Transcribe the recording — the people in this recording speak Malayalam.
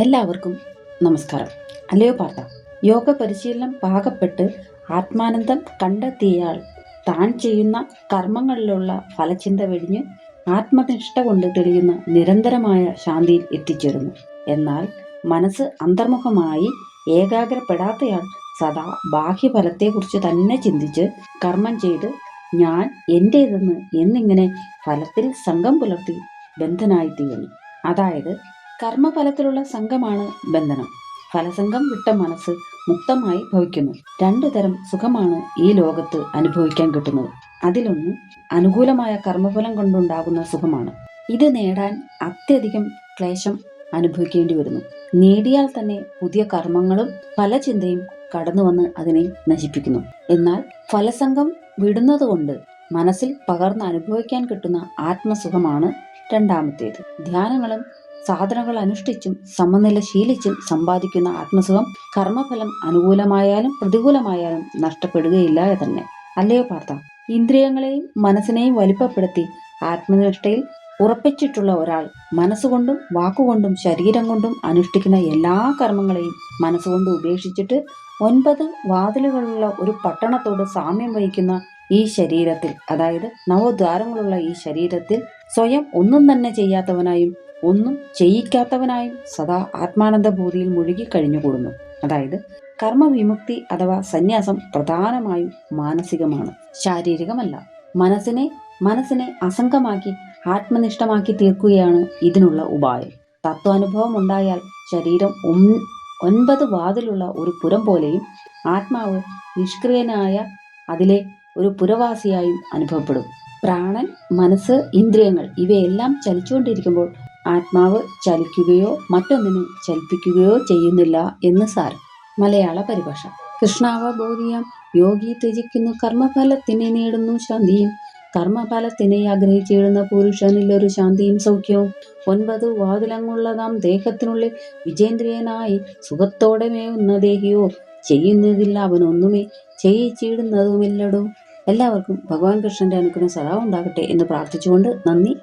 എല്ലാവർക്കും നമസ്കാരം. അല്ലയോ പാർത്ത യോഗ പരിശീലനം പാകപ്പെട്ട് ആത്മാനന്ദം കണ്ടെത്തിയയാൾ താൻ ചെയ്യുന്ന കർമ്മങ്ങളിലുള്ള ഫലചിന്ത വെടിഞ്ഞ് ആത്മനിഷ്ഠ കൊണ്ട് തെളിയുന്ന നിരന്തരമായ ശാന്തിയിൽ എത്തിച്ചേരുന്നു. എന്നാൽ മനസ്സ് അന്തർമുഖമായി ഏകാഗ്രപ്പെടാത്തയാൾ സദാ ബാഹ്യഫലത്തെക്കുറിച്ച് തന്നെ ചിന്തിച്ച് കർമ്മം ചെയ്ത് ഞാൻ എന്റേതെന്ന് എന്നിങ്ങനെ ഫലത്തിൽ സംഘം പുലർത്തി ബന്ധനായി തീരുന്നു അതായത് കർമ്മഫലത്തിലുള്ള സംഘമാണ് ബന്ധനം. ഫലസംഘം വിട്ട മനസ്സ് മുക്തമായി ഭവിക്കുന്നു. രണ്ടു തരം സുഖമാണ് ഈ ലോകത്ത് അനുഭവിക്കാൻ കിട്ടുന്നത്. അതിലൊന്ന് അനുകൂലമായ കർമ്മഫലം കൊണ്ടുണ്ടാകുന്ന സുഖമാണ്. ഇത് നേടാൻ അത്യധികം ക്ലേശം അനുഭവിക്കേണ്ടി വരുന്നു. നേടിയാൽ തന്നെ പുതിയ കർമ്മങ്ങളും പല ചിന്തയും കടന്നു വന്ന് അതിനെ നശിപ്പിക്കുന്നു. എന്നാൽ ഫലസംഘം വിടുന്നതുകൊണ്ട് മനസ്സിൽ പകർന്ന് അനുഭവിക്കാൻ കിട്ടുന്ന ആത്മസുഖമാണ് രണ്ടാമത്തേത്. ധ്യാനങ്ങളും സാധനകൾ അനുഷ്ഠിച്ചും സമനില ശീലിച്ചും സമ്പാദിക്കുന്ന ആത്മസുഖം കർമ്മഫലം അനുകൂലമായാലും പ്രതികൂലമായാലും നഷ്ടപ്പെടുകയില്ല തന്നെ. അല്ലയോ പാർത്ഥ? ഇന്ദ്രിയങ്ങളെയും മനസ്സിനെയും വലിപ്പപ്പെടുത്തി ആത്മനിഷ്ഠയിൽ ഉറപ്പിച്ചിട്ടുള്ള ഒരാൾ മനസ്സുകൊണ്ടും വാക്കുകൊണ്ടും ശരീരം കൊണ്ടും അനുഷ്ഠിക്കുന്ന എല്ലാ കർമ്മങ്ങളെയും മനസ്സുകൊണ്ട് ഉപേക്ഷിച്ചിട്ട് ഒൻപത് വാതിലുകളുള്ള ഒരു പട്ടണത്തോട് സാമ്യം വഹിക്കുന്ന ഈ ശരീരത്തിൽ അതായത് നവദ്വാരങ്ങളുള്ള ഈ ശരീരത്തിൽ സ്വയം ഒന്നും തന്നെ ചെയ്യാത്തവനായും ഒന്നും ചെയ്യിക്കാത്തവനായും സദാ ആത്മാനന്ദ ബോധിയിൽ മുഴുകി കഴിഞ്ഞുകൂടുന്നു. അതായത് കർമ്മവിമുക്തി അഥവാ സന്യാസം പ്രധാനമായും മാനസികമാണ്. ശാരീരികമല്ല. മനസ്സിനെ മനസ്സിനെ അസംഗമാക്കി ആത്മനിഷ്ഠമാക്കി തീർക്കുകയാണ് ഇതിനുള്ള ഉപായം. തത്വാനുഭവം ഉണ്ടായാൽ ശരീരം ഒൻ- ഒൻപത് വാതിലുള്ള ഒരു പുരം പോലെയും ആത്മാവ് നിഷ്ക്രിയനായ അതിലെ ഒരു പുരവാസിയായും അനുഭവപ്പെടും. പ്രാണൻ മനസ്സ് ഇന്ദ്രിയങ്ങൾ ഇവയെല്ലാം ചലിച്ചുകൊണ്ടിരിക്കുമ്പോൾ ആത്മാവ് ചലിക്കുകയോ മറ്റൊന്നിനെ ചലിപ്പിക്കുകയോ ചെയ്യുന്നില്ല എന്ന് സാരം. മലയാള പരിഭാഷ. കൃഷ്ണാവബോധിയാം. യോഗി ത്യജിക്കുന്നു. കർമ്മഫലത്തിനെ നേടുന്നു ശാന്തിയും. കർമ്മഫലത്തിനെ ആഗ്രഹിച്ചിടുന്ന പുരുഷനിൽ ഒരു ശാന്തിയും സൗഖ്യവും. ഒൻപത് വാതിലങ്ങുള്ളതാം ദേഹത്തിനുള്ളിൽ വിജേന്ദ്രിയനായി സുഖത്തോടെ മേയുന്ന ദേഹിയോ ചെയ്യുന്നതില്ല അവനൊന്നുമേ ചെയ്യിച്ചിടുന്നതുമില്ലടോ. എല്ലാവർക്കും ഭഗവാൻ കൃഷ്ണന്റെ അനുഗ്രഹം സദാ ഉണ്ടാകട്ടെ എന്ന് പ്രാർത്ഥിച്ചുകൊണ്ട് നന്ദി